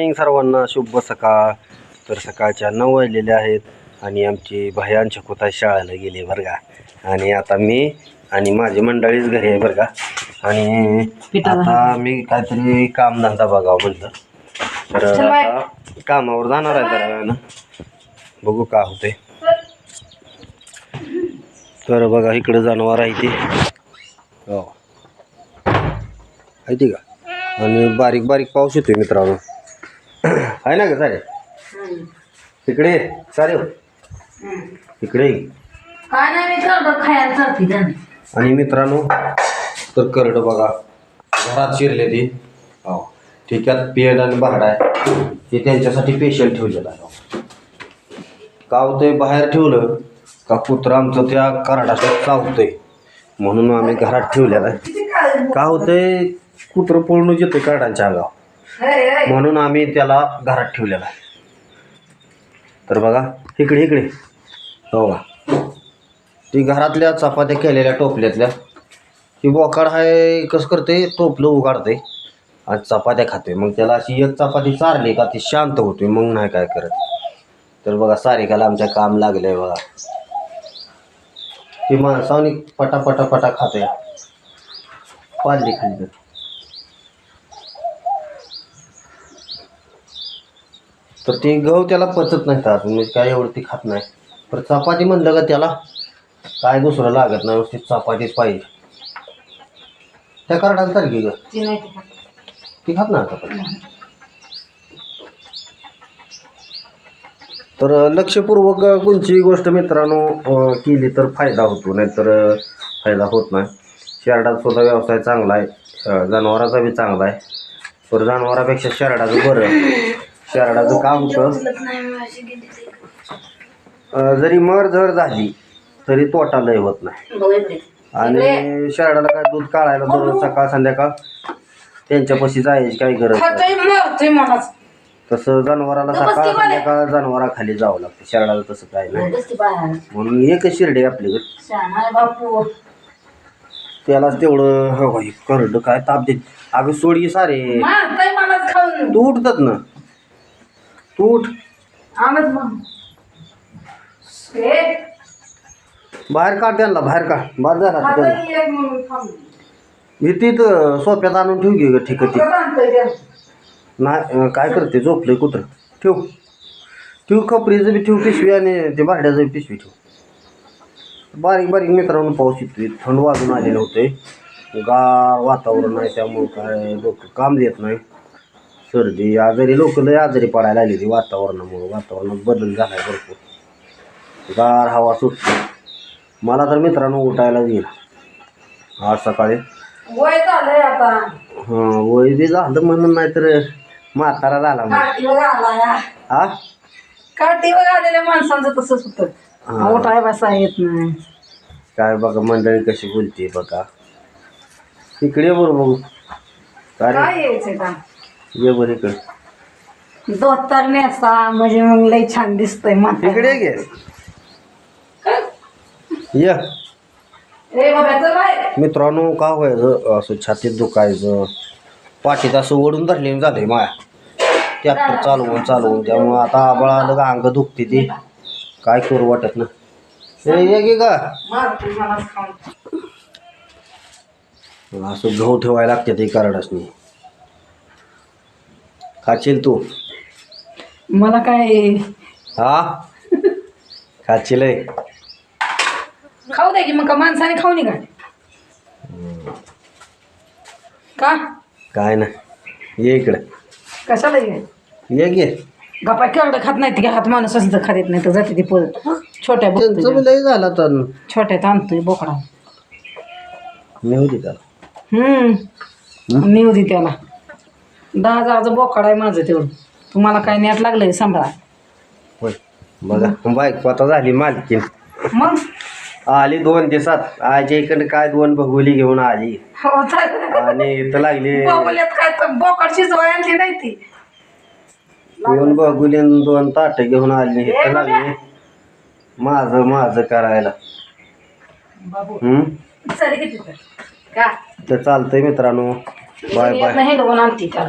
Morning सर्वांना शुभ सकाळ. तर सकाळच्या नऊ वाजलेल्या आहेत आणि आमची भयांच्या कुता शाळेला गेली बरं का. आणि आता मी आणि माझी मंडळीच घरी आहे बरं का. आणि आता मी काहीतरी कामधंदा बघावं म्हणलं. तर आता कामावर जाणार आहे जरा वेळानं. बघू का होते तर बघा इकडे जनावर आहे ती. हो. आहे का? आणि बारीक बारीक पाऊस येतोय मित्रांनो. आहे ना का सारे? इकडे ये, सारे हो. इकडे ये. काय नाही मी करतो खायला चालते त्याने आणि मित्रांनो तर करड बघा. घरात शिरले ती हो. ठिक्यात पेड आणि बारडा आहे. ते त्यांच्यासाठी पेशल ठेवलेलं आहे. हो. का होतंय बाहेर ठेवलं का कुत्रा आमचं त्या कराडात चावतंय. म्हणून आम्ही घरात ठेवलेलं आहे. का होतंय कुत्रं पळून येते कार्डांच्या अंगावर. म्हणून आम्ही त्याला घरात ठेवलेला आहे. तर बघा इकडे इकडे. हो का ती घरातल्या चपात्या केलेल्या टोपल्यातल्या. ती बोकाड आहे कसं करते? टोपलं उगाडते आणि चपात्या खाते मग त्याला अशी एक चपाती चारली का ती शांत होते मग नाही काय करत. तर बघा सारिकाला आमच्या काम लागलंय बघा. ती माणसावनी पटा पटा पटा खाते पाजली खाली तर ते गहू त्याला पचत नाही का म्हणजे काय एवढं ती खात नाही. पण चपाती म्हणलं का त्याला काय दुसरं लागत नाही नुसती चपातीच पाहिजे. त्या कार्डाला तर घे ग. ती नाही ती खात. ती खात नाही चपाती तर लक्षपूर्वक कोणची गोष्ट मित्रांनो अं, केली तर फायदा होतो नाहीतर अं, फायदा होत नाही. शेरडाचा सुद्धा व्यवसाय चांगला आहे. अं, जनावराचा बी चांगला आहे. पण जनावरापेक्षा शेरडाचं बरं. शेरडाचं काम होतं. अं, जरी मर जर झाली तरी तोटा लय होत नाही. आणि शेरडाला काय दूध काढायला दररोज सकाळ संध्याकाळ त्यांच्यापाशी जायची काही गरज तसं जनावराला सकाळ. संध्याकाळ जनावराखाली जावं लागतं. शेरडाला तसं काय नाही. म्हणून एकच शिर्डी आपल्याकडे त्यालाच तेवढं हो करडं काय ताप देत. अगं सोडी सारे. तू उठतात ना? उठ. आणत मग. बाहेर काढ त्यांना बाहेर काढ. बाहेर जा राहते त्यांना खातोय एक म्हणून थांबलो. भीतीत सोप्यात आणून ठेव घे ठीक आहे आणतोय ते? नाही अं, काय करते झोपले कुत्र ठेव. ठेव खपरीचं बी ठेव पिशवी आणि ते बारड्याचं बी पिशवी ठेव. बारीक बारीक मित्रांनो पाऊस येतोय. थंड वाजून आलेलं होते गार वातावरण आहे त्यामुळं काय लोक काम देत नाही. सर्दी आजारी लोक लय आजारी पडायला लागली ती वातावरणामुळं. वातावरणात बदल झाला आहे भरपूर. गार हवा सुटते. मला तर मित्रांनो उठायला येईल आज सकाळी. वय झालंय आता. हां वय बी झालं म्हणून नाही तर म्हातारा झाला मग काठीवर हा काठीवर आलेल्या माणसांचं तसंच होतं. उठाय बसा येत नाही. काय बघा मंडळी कशी बोलते बघा. इकडे ये बरं बघू. काय रे? काय यायचंय का? ये बरं इकडे. दोतर नेसा म्हणजे मग लई छान दिसतंय म्हातारं. इकडे घे ये. मित्रांनो का व्हायचं असं छातीत दुखायचं. पाठीत असं ओढून धरले झालंय माया. ट्रॅक्टर चालवून चालवून. त्यामुळं आता आबळ आलं का अंग दुखते ती. काय करू वाटत ना ये गे. का. असं गहू ठेवायला लागते ते करडसनी. खाशील तू? मला काय हा? खाशील आहे. खाऊ दे की मग का माणसाने खाऊ नये का? का? काय नाही. ये इकडे. कशाला ये? ये गे गप्पा केवढं खात नाही ते हात माणूस असं तर खात नाही तर जाते ती पळत छोट्या त्यांचं बघतोय बी लय झालं तर. छोट्यात आणतोय बोकडा. मी होती त्याला. हम्म. मी होती त्याला. दहा हजाराचं बोकड आहे माझं तेवढं. तुम्हाला काय नेट लागलंय सांभाळा. होय. बघा बाईक आता झाली मालकीन. मग? आली दोन दिवसात. आजी इकडे काय दोन बघुली घेऊन आली. हो तर. आणि इथं लागली. बाहुल्यात काय तर बोकड शिजवाय आणली नाही ती. दोन बघुली आणि दोन ताट घेऊन आली. इथं लागली. माझं माझं करायला. बाबू. हम्म? चल किती का? तर चालतंय मित्रांनो. Bye bye. नाही आणती त्याला.